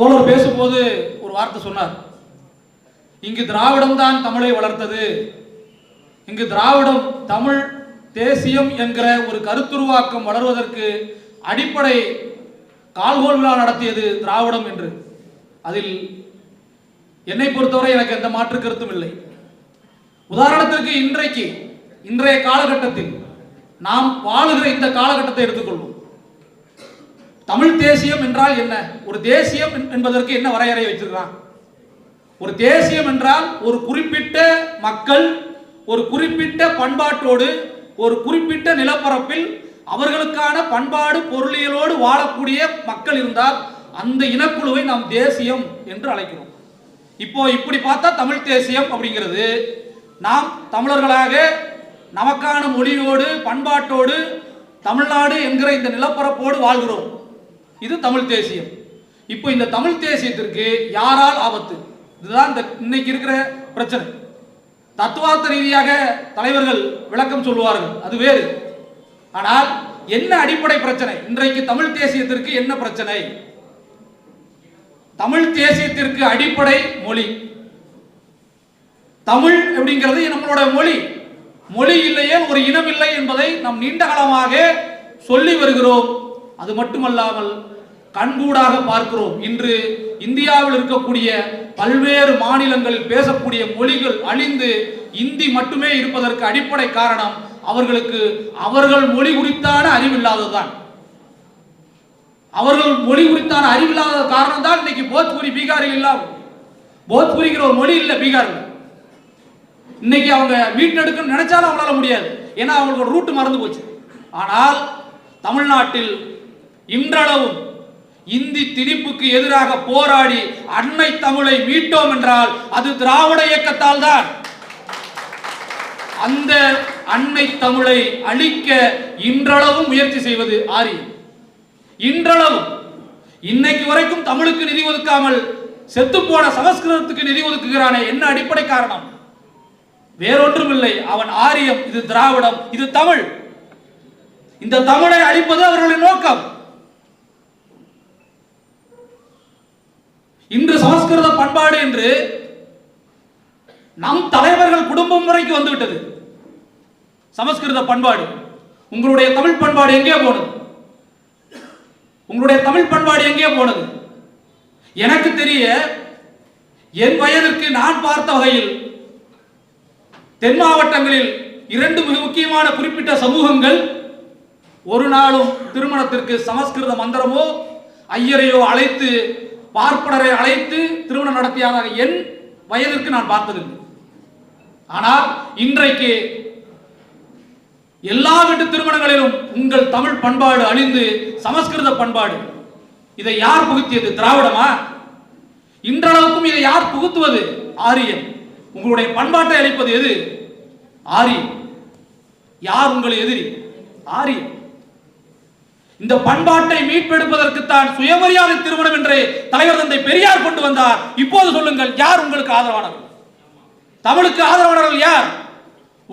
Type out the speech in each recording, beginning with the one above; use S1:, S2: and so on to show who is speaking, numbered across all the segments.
S1: தோழர் பேசும்போது ஒரு வார்த்தை சொன்னார். இங்கு திராவிடம் தான் தமிழை வளர்த்தது. இங்கு திராவிடம் தமிழ் தேசியம் என்கிற ஒரு கருத்துருவாக்கம் வளர்வதற்கு அடிப்படை கால்கோல் விழா நடத்தியது திராவிடம் என்று. அதில் என்னை பொறுத்தவரை எனக்கு எந்த மாற்று கருத்தும் இல்லை. உதாரணத்திற்கு இன்றைக்கு இன்றைய காலகட்டத்தில் நாம் வாழுகிற இந்த காலகட்டத்தை எடுத்துக்கொள்வோம். தமிழ் தேசியம் என்றால் என்ன? ஒரு தேசியம் என்பதற்கு என்ன வரையறை வச்சிருக்கிறான் ஒரு தேசியம் என்றால் ஒரு குறிப்பிட்ட மக்கள் ஒரு குறிப்பிட்ட பண்பாட்டோடு ஒரு குறிப்பிட்ட நிலப்பரப்பில் அவர்களுக்கான பண்பாடு பொருளியலோடு வாழக்கூடிய மக்கள் இருந்தால் அந்த இனக்குழுவை நாம் தேசியம் என்று அழைக்கிறோம். இப்போ இப்படி பார்த்தா தமிழ் தேசியம் அப்படிங்கிறது. நாம் தமிழர்களாக நமக்கான மொழியோடு பண்பாட்டோடு தமிழ்நாடு என்கிற இந்த நிலப்பரப்போடு வாழ்கிறோம். இது தமிழ் தேசியம். இப்போ இந்த தமிழ் தேசியத்திற்கு யாரால் ஆபத்து? இதுதான் இந்த இன்னைக்கு இருக்கிற பிரச்சனை. தத்துவார்த்த ரீதியாக தலைவர்கள் விளக்கம் சொல்லுவார்கள் அது வேறு. ஆனால் என்ன அடிப்படை பிரச்சனை? இன்றைக்கு தமிழ் தேசியத்திற்கு என்ன பிரச்சனை? தமிழ் தேசியத்திற்கு அடிப்படை மொழி. தமிழ் அப்படிங்கிறது நம்மளோட மொழி. மொழி இல்லையே ஒரு இனம் இல்லை என்பதை நாம் நீண்ட காலமாக சொல்லி வருகிறோம். அது மட்டுமல்லாமல் கண்கூடாக பார்க்கிறோம். இன்று இந்தியாவில் இருக்கக்கூடிய பல்வேறு மாநிலங்களில் பேசக்கூடிய மொழிகள் அழிந்து இந்தி மட்டுமே இருப்பதற்கு அடிப்படை காரணம் அவர்களுக்கு அவர்கள் மொழி குறித்தான அறிவில்லாததுதான். அவர்கள் மொழி குறித்தான அறிவில்லாத காரணம் தான் இன்னைக்கு போஜ்புரி பீகாரில் இல்லாமல் போஜ்புரிங்கிற ஒரு மொழி இல்லை பீகாரில். இன்னைக்கு அவங்க மீட்டெடுக்கணும்னு நினைச்சாலும் அவங்களால முடியாது. ஏன்னா அவங்களோட ரூட்டு மறந்து போச்சு. ஆனால் தமிழ்நாட்டில் இன்றளவும் இந்தி திணிப்புக்கு எதிராக போராடி அன்னை தமிழை மீட்டோம் என்றால் அது திராவிட இயக்கத்தால் தான். அந்த அன்னை தமிழை அழிக்க இன்றளவும் முயற்சி செய்வது ஆரி. இன்றளவும். இன்னைக்கு வரைக்கும் தமிழுக்கு நிதி ஒதுக்காமல் செத்துப்போன சமஸ்கிருதத்துக்கு நிதி ஒதுக்குகிறானே என்ன அடிப்படை காரணம்? வேறொன்றும் இல்லை அவன் ஆரியம் இது திராவிடம் இது தமிழ். இந்த தமிழை அழிப்பது அவர்களின் நோக்கம். இன்று சமஸ்கிருத பண்பாடு என்று நம் தலைவர்கள் குடும்பம் முறைக்கு வந்துவிட்டது. சமஸ்கிருத பண்பாடு. உங்களுடைய தமிழ் பண்பாடு எங்கே போனது? உங்களுடைய தமிழ் பண்பாடு எங்கே போனது? எனக்கு தெரிய என் வயதிற்கு நான் பார்த்த வகையில் தென் மாவட்டங்களில் இரண்டு மிக முக்கியமான குறிப்பிட்ட சமூகங்கள் ஒரு நாளும் திருமணத்திற்கு சமஸ்கிருத மந்திரமோ ஐயரையோ அழைத்து பார்ப்பனரை அழைத்து திருமணம் நடத்தியதாக என் வயதிற்கு நான் பார்த்ததில்லை. ஆனால் இன்றைக்கு எல்லா வீட்டு திருமணங்களிலும் உங்கள் தமிழ் பண்பாடு அழிந்து சமஸ்கிருத பண்பாடு இதை யார் புகுத்தியது திராவிடமா? இன்றளவுக்கும் இதை யார் புகுத்துவது? ஆரியன். உங்களுடைய பண்பாட்டை அளிப்பது எது? ஆரியன். யார் உங்கள் எதிரி? ஆரியன். இந்த பண்பாட்டை மீட்பெடுப்பதற்குத்தான் சுயமரியாதை திருமணம் என்று தலைவர் தந்தை பெரியார் கொண்டு வந்தார். இப்போது சொல்லுங்கள் யார் உங்களுக்கு ஆதரவானவர்கள்? தமிழுக்கு ஆதரவானவர்கள் யார்?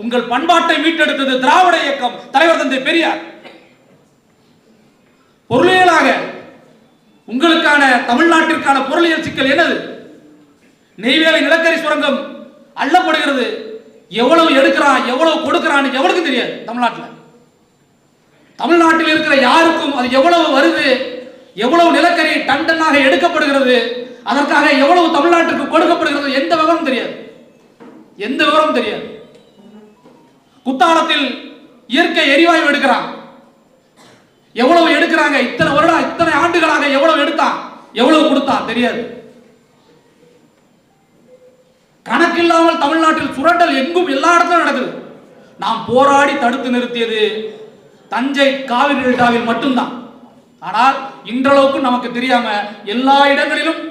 S1: உங்கள் பண்பாட்டை மீட்டெடுத்தது திராவிட இயக்கம் தலைவர் தந்தை பெரியார். பொருளியலாக உங்களுக்கான தமிழ்நாட்டிற்கான பொருளியல் சிக்கல் என்னது? நெய்வேலி நிலக்கரி சுரங்கம் அள்ளப்படுகிறது. எவ்வளவு எடுக்கிறான் எவ்வளவு கொடுக்கிறான்னு எவ்வளவுக்கு தெரியாது தமிழ்நாட்டில். தமிழ்நாட்டில் இருக்கிற யாருக்கும் அது எவ்வளவு வருது எவ்வளவு நிலக்கரி டன் டன்னாக எடுக்கப்படுகிறது அதற்காக எவ்வளவு தமிழ்நாட்டுக்கு கொடுக்கப்படுகிறது எந்த விவரம் தெரியாது. எந்த விவரம் தெரியாது. குத்தாலத்தில் இயற்கை எரிவாயு எடுக்கிறான். எவ்வளவு எடுக்கிறாங்க? இத்தனை வருடம் இத்தனை ஆண்டுகளாக எவ்வளவு எடுத்தான்? எவ்வளவு கொடுத்தான்? தெரியாது. கணக்கில்லாமல் தமிழ்நாட்டில் சுரண்டல் எங்கும் எல்லா இடத்திலும் நடக்குது. நாம் போராடி தடுத்து நிறுத்தியது தஞ்சை காவிரி டெல்டாவில் மட்டும்தான். ஆனால் இன்றளவுக்கு நமக்கு தெரியாம எல்லா இடங்களிலும்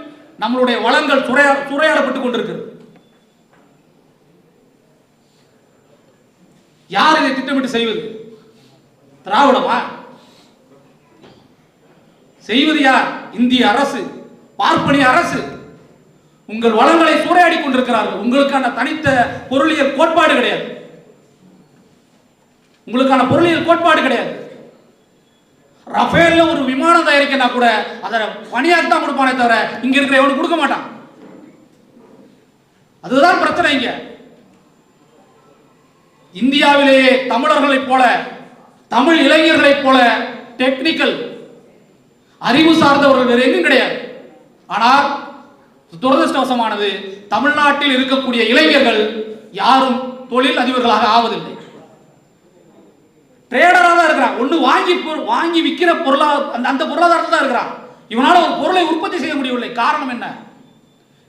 S1: நம்மளுடைய வளங்கள் சுரையா சுரையாடப்பட்டு கொண்டிருக்கிறது. யார் இதை திட்டமிட்டு செய்வது? திராவிடமா? செய்வது யார்? இந்திய அரசு பார்ப்பனிய அரசு. உங்கள் வளங்களை சூறையாடி கொண்டிருக்கிறார்கள். உங்களுக்கான தனித்த பொருளியல் கோட்பாடு கிடையாது. உங்களுக்கான பொருளியல் கோட்பாடு கிடையாது. ரஃபேல்ல ஒரு விமானம் தயாரிக்கனா கூட அதை பணியாக்கு தான் கொடுப்பானே தவிர இங்க இருக்கிற எவனுக்கு கொடுக்க மாட்டான். அதுதான் பிரச்சனை இங்க. இந்தியாவிலேயே தமிழர்களைப் போல தமிழ் இளைஞர்களைப் போல டெக்னிக்கல் அறிவு சார்ந்தவர்கள் வேறு எங்கும் கிடையாது. ஆனால் துரதிருஷ்டவசமானது தமிழ்நாட்டில் இருக்கக்கூடிய இளைஞர்கள் யாரும் தொழில் அதிபர்களாக ஆவதில்லை. ட்ரேடராக தான் இருக்கிறான். ஒன்று வாங்கி வாங்கி விற்கிற பொருளா அந்த அந்த பொருளாதாரத்தில் தான் இருக்கிறான். இவனால் ஒரு பொருளை உற்பத்தி செய்ய முடியவில்லை. காரணம் என்ன?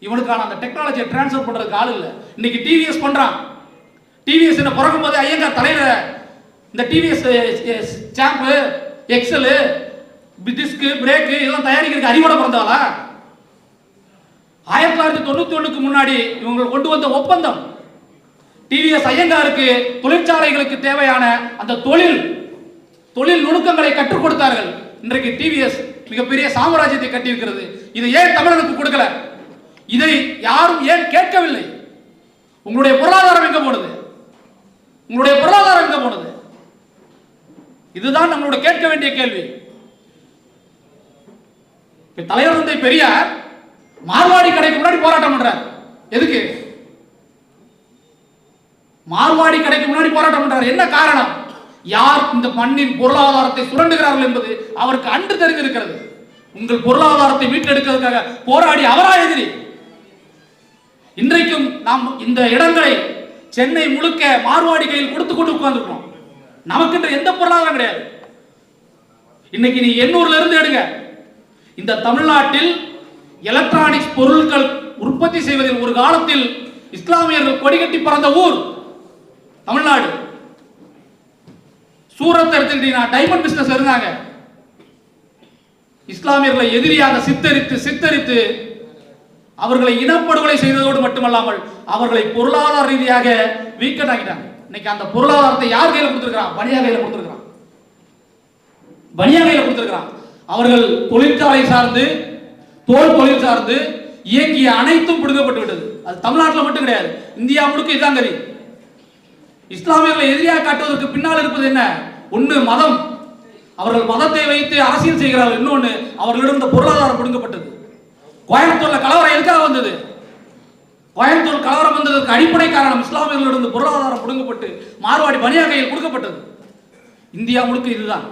S1: இவனுக்கான அந்த டெக்னாலஜியை ட்ரான்ஸ்ஃபர் பண்ணுறதுக்கு ஆள் இல்லை. இன்னைக்கு டிவிஎஸ் பண்ணுறான் டிவிஎஸ் என்ன பிறக்கும் போது ஐயங்கார் தலையில் இந்த டிவிஎஸ் சாம்பு எக்ஸலு டிஸ்க்கு பிரேக்கு இதெல்லாம் தயாரிக்கிறதுக்கு அறிவோட பிறந்தாளா ஆயிரத்தி தொள்ளாயிரத்தி தொண்ணூற்றி ஒன்றுக்கு முன்னாடி இவங்க கொண்டு வந்த ஒப்பந்தம். டிவிஎஸ் ஐயங்காருக்கு தொழிற்சாலைகளுக்கு தேவையான அந்த தொழில் தொழில் நுணுக்கங்களை கற்றுக் கொடுத்தார்கள். இன்றைக்கு டிவிஎஸ் மிகப்பெரிய சாம்ராஜ்யத்தை கட்டியிருக்கிறது இதை ஏன் தமிழனுக்கு கொடுக்கல? இதை யாரும் ஏன் கேட்கவில்லை? உங்களுடைய பொருளாதாரம் எங்க போனது? உங்களுடைய பொருளாதாரம் எங்க போனது? இதுதான் நம்மளோட கேட்க வேண்டிய கேள்வி. தலைவர் தந்தை பெரியார் மார்வாடி கடைக்கு முன்னாடி போராட்டம் பண்றார். எதுக்கு? மார்வாடி கடைக்கு முன்னாடி போராட்டம் பண்றாரு. என்ன காரணம்? யார் இந்த மண்ணின் பொருளாதாரத்தை சுரண்டுகிறார்கள் என்பது அவருக்கு அன்று தெரிந்திருக்கிறது. உங்கள் பொருளாதாரத்தை மீட்டெடுக்கிறதுக்காக போராடி அவரா எதிரி? இன்றைக்கும் நாம் இந்த இடங்களை சென்னை முழுக்க மார்வாடி கையில் கொடுத்து கொண்டு உட்கார்ந்துருக்கோம் நமக்கு எந்த பொருளாதாரம் கிடையாது. இன்னைக்கு நீ எண்ணூர்ல இருந்து எடுங்க. இந்த தமிழ்நாட்டில் எலக்ட்ரானிக்ஸ் பொருட்கள் உற்பத்தி செய்வதில் ஒரு காலத்தில் இஸ்லாமியர்கள் கொடிகட்டி பறந்த ஊர். தமிழ்நாடு. சூரத் எடுத்துக்கிட்டீங்கன்னா டைமண்ட் பிசினஸ் இருந்தாங்க. இஸ்லாமியர்களை எதிரியாக சித்தரித்து சித்தரித்து அவர்களை இனப்படுகொலை செய்ததோடு மட்டுமல்லாமல் அவர்களை பொருளாதார ரீதியாக வீக்கன் ஆக்கிட்டாங்க இன்னைக்கு அந்த பொருளாதாரத்தை யார் கையில் கொடுத்துருக்கிறான்? பனியா கையில் கொடுத்துருக்கிறான். பனியா கையில் கொடுத்துருக்கிறான். அவர்கள் தொழிற்சாலை சார்ந்து தோல் தொழில் சார்ந்து இயங்கிய அனைத்தும் பிடுங்கப்பட்டு விட்டது. அது தமிழ்நாட்டில் மட்டும் கிடையாது. இந்தியா முழுக்க இதுதான் தெரியும் இஸ்லாமியர்களை எதிரியாக காட்டுவதற்கு பின்னால் இருப்பது என்ன? ஒன்று மதம். அவர்கள் மதத்தை வைத்து அரசியல் செய்கிறார்கள். இன்னொன்று அவர்களிடம் இந்த பொருளாதாரம் பிடுங்கப்பட்டது. கோயம்புத்தூர்ல கலவரம் எதுக்காக வந்தது? கோயம்புத்தூர் கலவரம் வந்ததற்கு அடிப்படை காரணம் இஸ்லாமியர்களிடம் பொருளாதாரம் பிடுங்கப்பட்டு மார்வாடி பனியா கையில் கொடுக்கப்பட்டது. இந்தியா முழுக்க இதுதான்.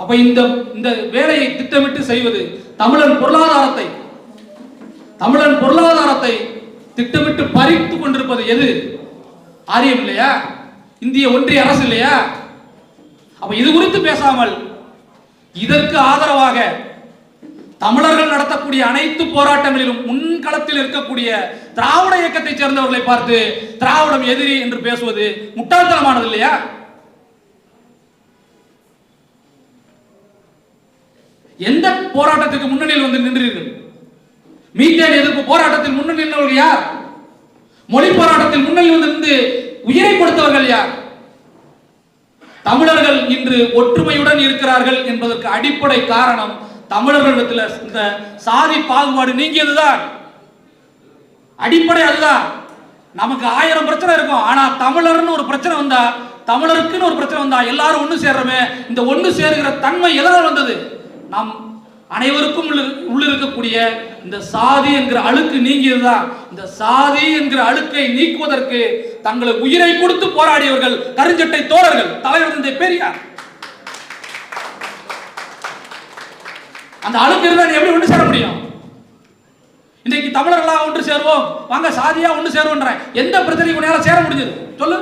S1: அப்ப இந்த இந்த வேலையை திட்டமிட்டு செய்வது தமிழன் பொருளாதாரத்தை தமிழன் பொருளாதாரத்தை திட்டமிட்டு பறித்து கொண்டிருப்பது எது? ஆரியம் இல்லையா? இந்திய ஒன்றிய அரசு இல்லையா? அப்ப இது குறித்து பேசாமல் இதற்கு ஆதரவாக தமிழர்கள் நடத்தக்கூடிய அனைத்து போராட்டங்களிலும் முன்களத்தில் இருக்கக்கூடிய திராவிட இயக்கத்தை சேர்ந்தவர்களை பார்த்து திராவிடம் எதிரி என்று பேசுவது முட்டாள்தனமானது இல்லையா? எந்த போராட்டத்துக்கு முன்னணியில் வந்து நின்றீர்கள்? மீத்தேன் எதிர்ப்பு போராட்டத்தில் முன்னணி நின்றவர்கள் யார்? மொழி போராட்டத்தில் முன்னணி இருந்து உயிரை கொடுத்தவர்கள் யார்? தமிழர்கள் இன்று ஒற்றுமையுடன் இருக்கிறார்கள் என்பதற்கு அடிப்படை காரணம் தமிழர்களிடத்தில் இந்த சாதி பாகுபாடு நீங்கியதுதான். அடிப்படை அதுதான். நமக்கு ஆயிரம் பிரச்சனை இருக்கும். ஆனா தமிழர்னு ஒரு பிரச்சனை வந்தா தமிழருக்குன்னு ஒரு பிரச்சனை வந்தா எல்லாரும் ஒன்று சேர்றமே. இந்த ஒன்று சேருகிற தன்மை எதனால் வந்தது? நாம் அனைவருக்கும் உள்ள இருக்கக்கூடிய இந்த சாதி என்கிற அழுக்கு நீங்கியதுதான். இந்த சாதி என்கிற அழுக்கை நீக்குவதற்கு தங்களை உயிரை கொடுத்து போராடியவர்கள் கருஞ்சட்டை தோழர்கள். தலைவர் தந்தை பெரியார். அந்த அழுக்கு இருந்தா நீ எப்படி ஒன்று சேர முடியும்? இன்னைக்கு தமிழர்களா ஒன்று சேருவோம். வாங்க சாதியா ஒன்று சேருவோன்ற எந்த பிரச்சனைக்கு உன்னால சேர முடிஞ்சது? சொல்லு.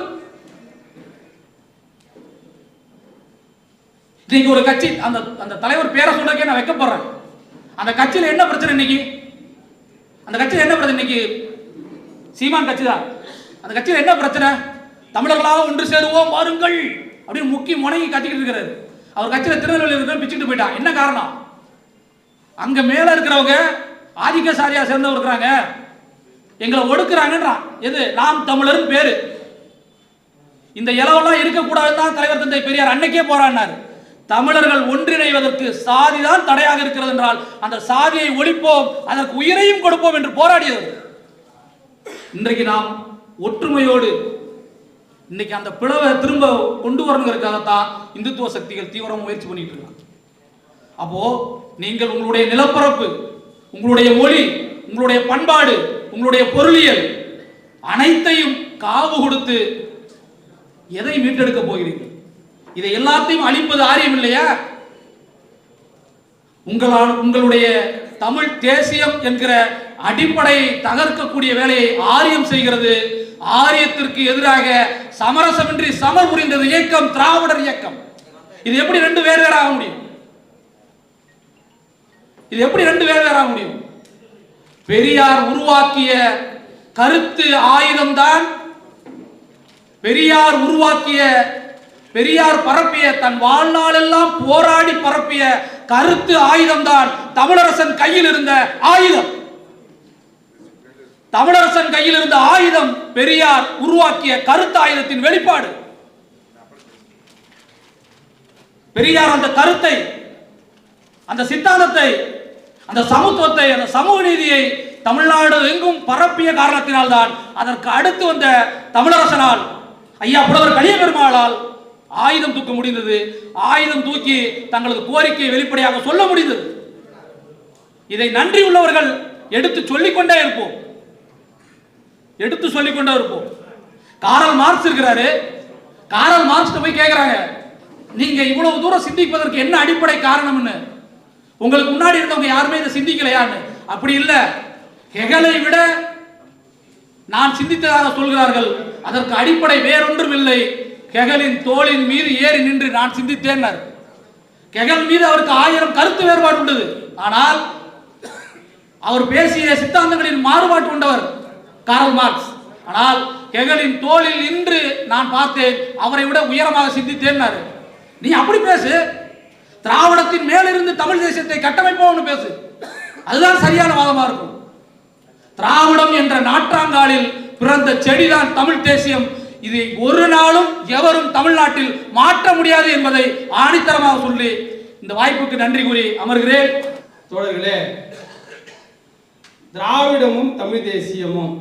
S1: இன்னைக்கு ஒரு கட்சி அந்த அந்த தலைவர் பேரை சொல்லக்கே நான் வைக்கப்படுறேன். அந்த கட்சியில் என்ன பிரச்சனை இன்னைக்கு? அந்த கட்சியில் என்ன பிரச்சனை இன்னைக்கு? சீமான் கட்சி தான். அந்த கட்சியில் என்ன பிரச்சனை? தமிழர்களாக ஒன்று சேருவோம் வாருங்கள் அப்படின்னு முக்கி முனைங்கி கத்திக்கிட்டு இருக்கிறாரு. அவர் கட்சியில் திருநெல்வேலி இருக்கிற பிச்சுட்டு போயிட்டான் என்ன காரணம்? அங்க மேல இருக்கிறவங்க ஆதிக்க சாரியா இருக்கிறாங்க. எங்களை ஒடுக்குறாங்கன்றான் எது? நாம் தமிழர்னு பேரு. இந்த இலவெல்லாம் இருக்கக்கூடாதுன்னு தான் தலைவர் தந்தை பெரியார் அன்னைக்கே போராடினார். தமிழர்கள் ஒன்றிணைவதற்கு சாதி தான் தடையாக இருக்கிறது என்றால் அந்த சாதியை ஒழிப்போம் அதற்கு உயிரையும் கொடுப்போம் என்று போராடியது இன்றைக்கு நாம் ஒற்றுமையோடு இன்னைக்கு அந்த பிளவை திரும்ப கொண்டு வரணுங்கிறதுக்காகத்தான் இந்துத்துவ சக்திகள் தீவிரம் முயற்சி பண்ணிட்டு இருக்காங்க. அப்போ நீங்கள் உங்களுடைய நிலப்பரப்பு உங்களுடைய மொழி உங்களுடைய பண்பாடு உங்களுடைய பொருளியல் அனைத்தையும் காவு கொடுத்து எதை மீட்டெடுக்க போகிறீர்கள்? இதை எல்லாத்தையும் அழிப்பது ஆரியம் இல்லையா? உங்களால் உங்களுடைய தமிழ் தேசியம் என்கிற அடிப்படையை தகர்க்கக்கூடிய வேலையை ஆரியம் செய்கிறது. ஆரியத்திற்கு எதிராக சமரசமின்றி சமர் புரிந்தது இயக்கம் திராவிடர் இயக்கம். இது எப்படி ரெண்டு வேறு வேற ஆக முடியும்? இது எப்படி ரெண்டு வேறு வேற ஆக முடியும்? பெரியார் உருவாக்கிய கருத்து ஆயுதம்தான் பெரியார் உருவாக்கிய பெரியார் பரப்பிய தன் வாழ்நாளெல்லாம் போராடி பரப்பிய கருத்து ஆயுதம்தான் தமிழரசன் கையில் இருந்த ஆயுதம். தமிழரசன் கையில் இருந்த ஆயுதம் பெரியார் உருவாக்கிய கருத்து ஆயுதத்தின் வெளிப்பாடு. பெரியார் அந்த கருத்தை அந்த சித்தாந்தத்தை அந்த சமத்துவத்தை அந்த சமூக நீதியை தமிழ்நாடு எங்கும் பரப்பிய காரணத்தினால்தான் அதற்கு அடுத்து வந்த தமிழரசனால் ஐயா புலவர் கலியபெருமாளால் ஆயுதம் தூக்க முடிந்தது. ஆயுதம் தூக்கி தங்களது கோரிக்கையை வெளிப்படையாக சொல்ல முடிந்தது. இதை நன்றி உள்ளவர்கள் எடுத்து சொல்லிக்கொண்டே இருப்போம். எடுத்து சொல்லிக்கொண்டே இருப்போம். காரல் மார்க்ஸ் இருக்கிறாரு. காரல் மார்க்ஸ் போய் கேட்கிறாங்க நீங்க இவ்வளவு தூரம் சிந்திப்பதற்கு என்ன அடிப்படை காரணம்னு. உங்களுக்கு முன்னாடி இருந்தவங்க யாருமே இதை சிந்திக்கலையான்னு. அப்படி இல்லை. ஹெகலை விட நான் சிந்தித்ததாக சொல்கிறார்கள். அதற்கு அடிப்படை வேறொன்றும் இல்லை. கெகலின் தோளின் மீது ஏறி நின்று நான் சிந்தித்தேன்னார் கெகல் மீது அவருக்கு ஆயிரம் கருத்து வேறுபாடு உள்ளது. ஆனால் அவர் பேசிய சித்தாந்தங்களின் மாறுபாட்டு கொண்டவர் காரல் மார்க்ஸ். ஆனால் கெகலின் தோளில் நின்று நான் பார்த்தேன் அவரை விட உயரமாக சிந்தித்தேன்னாரு நீ அப்படி பேசு. திராவிடத்தின் மேலிருந்து தமிழ் தேசியத்தை கட்டமைப்போம்னு பேசு. அதுதான் சரியான வாதமா இருக்கும். திராவிடம் என்ற நாற்றாங்காலில் பிறந்த செடிதான் தமிழ் தேசியம். இதை ஒரு நாளும் எவரும் தமிழ்நாட்டில் மாற்ற முடியாது என்பதை ஆணித்தரமாக சொல்லி இந்த வாய்ப்புக்கு நன்றி கூறி அமர்கிறேன்.
S2: தோழர்களே திராவிடமும் தமிழ் தேசியமும்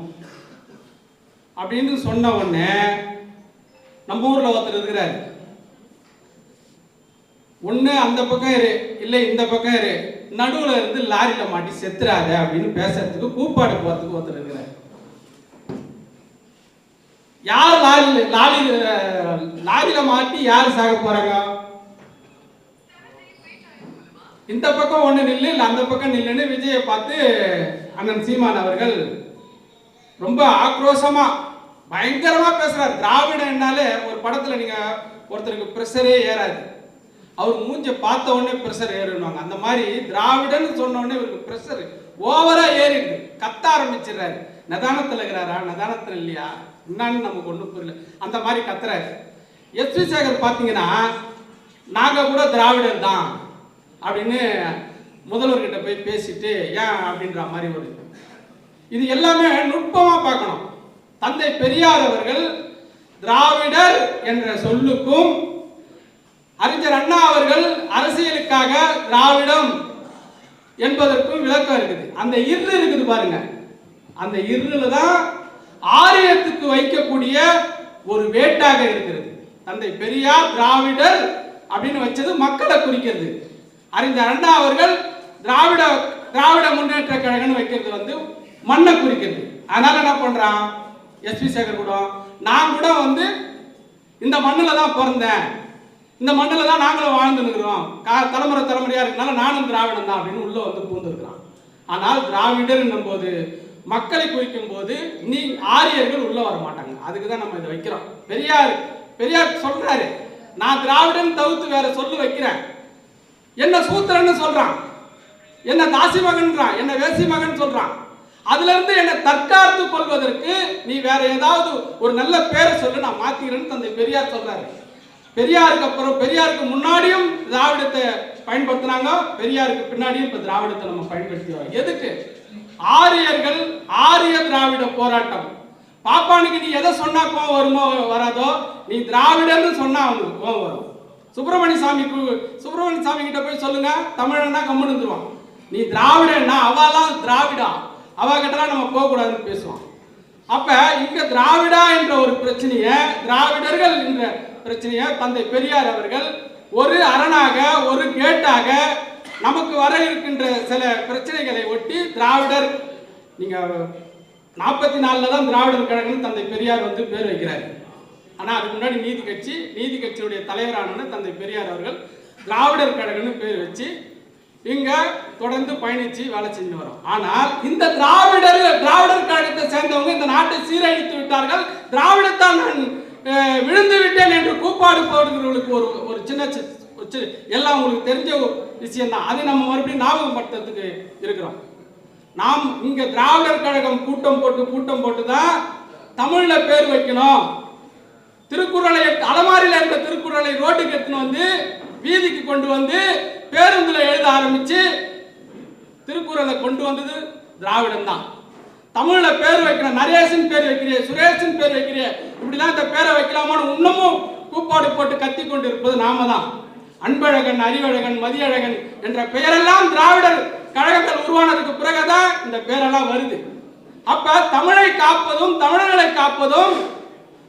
S2: அப்படின்னு சொன்ன உடனே நம்ம ஊர்ல ஒருத்தர் இருக்கிறார். ஒண்ணு அந்த பக்கம் இரு இல்லை இந்த பக்கம் இரு நடுவுல இருந்து லாரியில மாட்டி செத்துறாரு அப்படின்னு பேசுறதுக்கு கூப்பாடு போறதுக்கு ஒருத்தர் இருக்கிறார். யார் லாரி லாரி லாரியில மாட்டி யார் சாக போறாங்க? இந்த பக்கம் ஒண்ணு நில்லு இல்ல அந்த பக்கம் நில்லுன்னு விஜயை பார்த்து அண்ணன் சீமான் அவர்கள் ரொம்ப ஆக்ரோஷமா பயங்கரமா பேசுறாரு. திராவிடம்னாலே ஒரு படத்துல நீங்க ஒருத்தருக்கு ப்ரெஷரே ஏறாது. அவர் மூஞ்ச பார்த்த உடனே ப்ரெஷர் ஏறுவாங்க அந்த மாதிரி திராவிடன்னு சொன்ன உடனே இவருக்கு ப்ரெஷர் ஓவரா ஏறிடுது. கத்த ஆரம்பிச்சிடுறாரு. நிதானத்தில் இருக்கிறாரா? நிதானத்தில் இல்லையா? என்னன்னு நமக்கு ஒன்றும் புரியல. அந்த மாதிரி கத்துறாரு. எஸ் வி சேகர் பார்த்தீங்கன்னா நாங்கள் கூட திராவிடர் தான் அப்படின்னு முதல்வர்கிட்ட போய் பேசிட்டு ஏன்? அப்படின்ற மாதிரி ஒரு இது. எல்லாமே நுட்பமாக பார்க்கணும். தந்தை பெரியார் அவர்கள் திராவிடர் என்ற சொல்லுக்கும் அறிஞர் அண்ணா அவர்கள் அரசியலுக்காக திராவிடம் என்பதற்கும் விளக்கம் இருக்குது. அந்த இரு இருக்குது பாருங்க. அந்த இருள் தான் ஆரியத்துக்கு வைக்கக்கூடிய ஒரு வேட்டாக இருக்கிறது. தந்தை பெரியார் திராவிடர் அப்படின்னு வச்சது மக்களை குறிக்கிறது. அறிஞர் அண்ணா அவர்கள் திராவிட திராவிட முன்னேற்ற கழகம்னு வைக்கிறது வந்து மண்ணை குறிக்கிறது. அதனால என்ன பண்றான்? எஸ்பி சேகர் கூட. நான் கூட வந்து இந்த மண்ணில் தான் பிறந்தேன். இந்த மண்ணில் தான் நாங்களும் வாழ்ந்துருக்கிறோம் கா தலைமுறை தலைமுறையாக இருக்கனால நானும் திராவிடம் தான் அப்படின்னு உள்ளே வந்து பூந்துருக்கிறான் ஆனால் திராவிடர் போது மக்களை குறிக்கும் போது நீ ஆரியர்கள் உள்ள வர மாட்டாங்க. அதுக்கு தான் நம்ம இதை வைக்கிறோம். பெரியார் பெரியார் சொல்றாரு. நான் திராவிடன் தவிர்த்து வேற சொல்லு வைக்கிறேன். என்ன சூத்திரன்னு சொல்றான். என்ன தாசி மகன்றான். என்ன வேசி மகன் சொல்றான். அதுல இருந்து என்னை தற்காத்து கொள்வதற்கு நீ வேற ஏதாவது ஒரு நல்ல பேரை சொல்லு நான் மாத்திக்கிறேன்னு தந்தை பெரியார் சொல்றாரு. பெரியாருக்கு அப்புறம் பெரியாருக்கு முன்னாடியும் திராவிடத்தை பயன்படுத்தினாங்க. பெரியாருக்கு பின்னாடியும் இப்ப திராவிடத்தை நம்ம பயன்படுத்தி எதுக்கு? ஆரியர்கள் ஆரிய திராவிட போராட்டம். பாப்பானுக்கு நீ எதை சொன்னா கோவம் வருமோ வராதோ நீ திராவிடன்னு சொன்னா அவனுக்கு கோவம் வரும். சுப்பிரமணிய சாமிக்கு சுப்பிரமணிய சாமி கிட்ட போய் சொல்லுங்க தமிழன்னா கம்முன்னு இருந்துருவான். நீ திராவிடன்னா அவெல்லாம் திராவிடா. அவ கிட்டலாம் நம்ம போக கூடாதுன்னு பேசுவான். அப்ப இங்க திராவிடா என்ற ஒரு பிரச்சனைய திராவிடர்கள் என்ற பிரச்சனைய தந்தை பெரியார் அவர்கள் ஒரு அரணாக ஒரு கேட்டாக நமக்கு வர இருக்கின்ற சில பிரச்சனைகளை ஒட்டி திராவிடர் நீங்க நாற்பத்தி நாலுல தான் திராவிடர் கழகம் தந்தை பெரியார் வந்து பேர் வைக்கிறார். ஆனா அதுக்கு முன்னாடி நீதி கட்சி நீதி கட்சியுடைய தலைவரான தந்தை பெரியார் அவர்கள் திராவிடர் கழகம்னு பேர் வச்சு இங்க தொடர்ந்து பயணிச்சு வேலை செஞ்சு வரோம். ஆனால் இந்த திராவிடர் திராவிடர் கழகத்தை சேர்ந்தவங்க இந்த நாட்டை சீரழித்து விட்டார்கள். திராவிடத்தான் நான் விழுந்து விட்டேன் என்று கூப்பாடு போடுகிறவர்களுக்கு ஒரு ஒரு சின்ன சி- எல்லாம் உங்களுக்கு தெரிஞ்ச விஷயம் தான். அது நம்ம மறுபடியும் ஞாபகப்படுத்துறதுக்கு இருக்கிறோம். நாம் இங்க திராவிடர் கழகம் கூட்டம் போட்டு கூட்டம் போட்டு தான் தமிழ்ல பேர் வைக்கணும். திருக்குறளை அலமாரியில் இருந்த திருக்குறளை ரோட்டுக்கு எடுத்துன்னு வந்து வீதிக்கு கொண்டு வந்து பேருந்துல எழுத ஆரம்பிச்சு திருக்குறளை கொண்டு வந்தது திராவிடம் தான். தமிழ்ல பேர் வைக்கிற நரேசன் பேர் வைக்கிறிய சுரேஷன் பேர் வைக்கிறிய இப்படிலாம் இந்த பேரை வைக்கலாமான்னு இன்னமும் கூப்பாடு போட்டு கத்தி கொண்டு இருப்பது நாம தான். அன்பழகன் அறிவழகன் மதியழகன் என்ற பெயரெல்லாம் திராவிடர் கழகங்கள் உருவானதுக்கு பிறகுதான் இந்த பேரெல்லாம் வருது. அப்ப தமிழை காப்பதும் தமிழர்களை காப்பதும்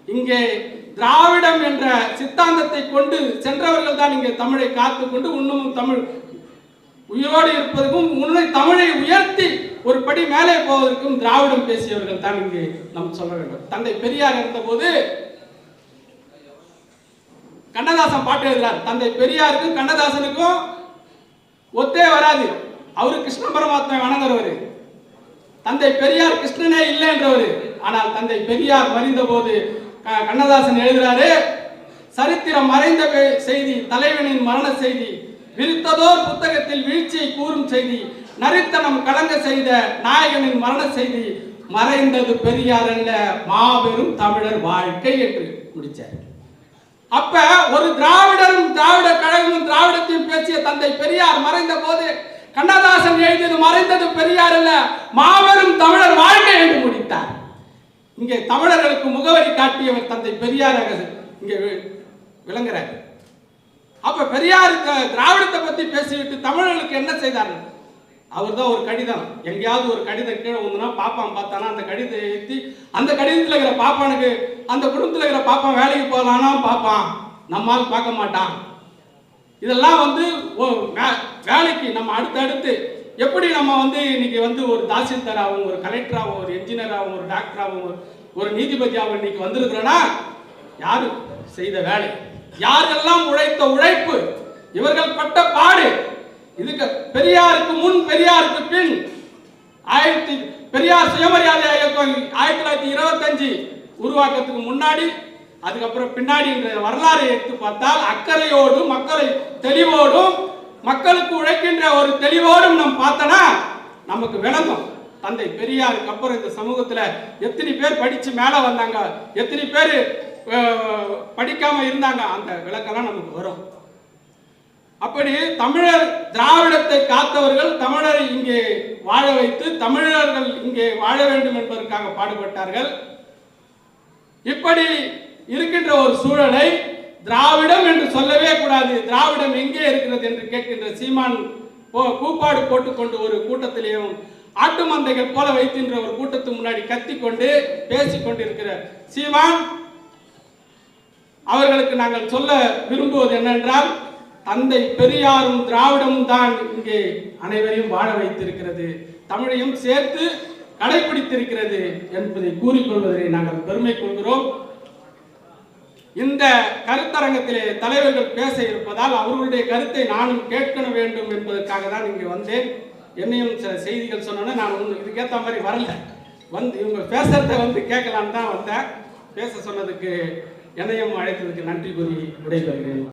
S2: இங்கே திராவிடம் என்ற சித்தாந்தத்தை கொண்டு சென்றவர்கள் தான் இங்கே தமிழை காத்து கொண்டு இன்னமும் தமிழ். உயிரோடு இருப்பதற்கும் உன்னை தமிழை உயர்த்தி ஒரு படி மேலே போவதற்கும் திராவிடம் பேசியவர்கள் தான் இங்கே நாம் சொல்ல வேண்டும். தந்தை பெரியார் இருந்தபோது கண்ணதாசன் பாட்டு எழுதுறார். தந்தை பெரியாருக்கும் கண்ணதாசனுக்கும் ஒத்தே வராது. அவரு கிருஷ்ண பரமாத்மா வணங்குறவர். தந்தை பெரியார் கிருஷ்ணனே இல்லை என்றவர் ஆனால் தந்தை பெரியார் மறைந்த போது கண்ணதாசன் எழுதுறாரு சரித்திரம் மறைந்த பெ- செய்தி தலைவனின் மரண செய்தி விரித்ததோர் புத்தகத்தில் வீழ்ச்சியை கூறும் செய்தி நரித்தனம் கலங்க செய்த நாயகனின் மரண செய்தி மறைந்தது பெரியார் அல்ல மாபெரும் தமிழர் வாழ்க்கை என்று முடிச்சார். அப்ப ஒரு திராவிடரும் திராவிட கழகமும் திராவிடத்தையும் பேசிய தந்தை பெரியார் மறைந்த போது கண்ணதாசன் எழுதியது மறைந்தது பெரியார் அல்ல மாபெரும் தமிழர் வாழ்க்கை என்று முடித்தார். இங்கே தமிழர்களுக்கு முகவரி காட்டியவர் தந்தை பெரியார் இங்கே வி- விளங்குறார். அப்ப பெரியார் த- திராவிடத்தை பத்தி பேசிவிட்டு தமிழர்களுக்கு என்ன செய்தார்கள்? அவர் தான் ஒரு கடிதம். எங்கேயாவது ஒரு கடிதம் கீழே வந்துனா பாப்பான் பார்த்தானா அந்த கடிதத்தை ஏற்றி அந்த கடிதத்தில் இருக்கிற பாப்பானுக்கு அந்த குடும்பத்தில் இருக்கிற பாப்பான் வேலைக்கு போகலான்னா பார்ப்பான் நம்மால் பார்க்க மாட்டான். இதெல்லாம் வந்து ஓ- வே- வேலைக்கு நம்ம அடுத்தடுத்து எப்படி நம்ம வந்து இன்னைக்கு வந்து ஒரு தாசில்தாராகவும் ஒரு கலெக்டராகவும் ஒரு என்ஜினியராகவும் ஒரு டாக்டராகவும் ஒரு- ஒரு நீதிபதியாகவும் இன்னைக்கு வந்திருக்கிறோன்னா யார் செய்த வேலை? யாரெல்லாம் உழைத்த உழைப்பு? இவர்கள் பட்ட பாடு இதுக்கு பெரியாருக்கு முன் பெரியாருக்கு பின் ஆயிரத்தி பெரியார் சுயமரியாதை இயக்கம் ஆயிரத்தி தொள்ளாயிரத்தி இருபத்தஞ்சு உருவாக்கத்துக்கு முன்னாடி அதுக்கப்புறம் பின்னாடி வரலாறு வரலாறை எடுத்து பார்த்தால் அக்கறையோடும் மக்களை தெளிவோடும் மக்களுக்கு உழைக்கின்ற ஒரு தெளிவோடும் நம்ம பார்த்தனா நமக்கு விளங்கும். தந்தை பெரியாருக்கு அப்புறம் இந்த சமூகத்துல எத்தனை பேர் படிச்சு மேல வந்தாங்க எத்தனை பேர் படிக்காமல் படிக்காம இருந்தாங்க அந்த விளக்கெல்லாம் நமக்கு வரும். அப்படி தமிழர் திராவிடத்தை காத்தவர்கள் தமிழரை இங்கே வாழ வைத்து தமிழர்கள் இங்கே வாழ வேண்டும் என்பதற்காக பாடுபட்டார்கள். இப்படி இருக்கின்ற ஒரு சூழலை திராவிடம் என்று சொல்லவே கூடாது. திராவிடம் எங்கே இருக்கிறது என்று கேட்கின்ற சீமான் போ- கூப்பாடு போட்டுக்கொண்டு ஒரு கூட்டத்திலேயும் ஆட்டு மந்தைகள் போல வைத்தின்ற ஒரு கூட்டத்துக்கு முன்னாடி கத்திக்கொண்டு பேசிக் கொண்டிருக்கிற சீமான் அவர்களுக்கு நாங்கள் சொல்ல விரும்புவது என்னென்றால் தந்தை பெரியாரும் திராவிடமும் தான் இங்கே அனைவரையும் வாழ வைத்திருக்கிறது. தமிழையும் சேர்த்து கடைபிடித்திருக்கிறது என்பதை கூறிக்கொள்வதை நாங்கள் பெருமை கொள்கிறோம். இந்த கருத்தரங்கத்திலே தலைவர்கள் பேச இருப்பதால் அவர்களுடைய கருத்தை நானும் கேட்க வேண்டும் என்பதற்காக தான் இங்கே வந்தேன். என்னையும் சில செய்திகள் சொன்னோன்னே நான் ஒன்று இதுக்கேற்ற மாதிரி வரல. வந்து இவங்க பேசுறத வந்து கேட்கலான்னு தான் வந்தேன். பேச சொன்னதுக்கு என்னையும் அழைத்ததுக்கு நன்றி கூறி விடைபெறுகிறேன்.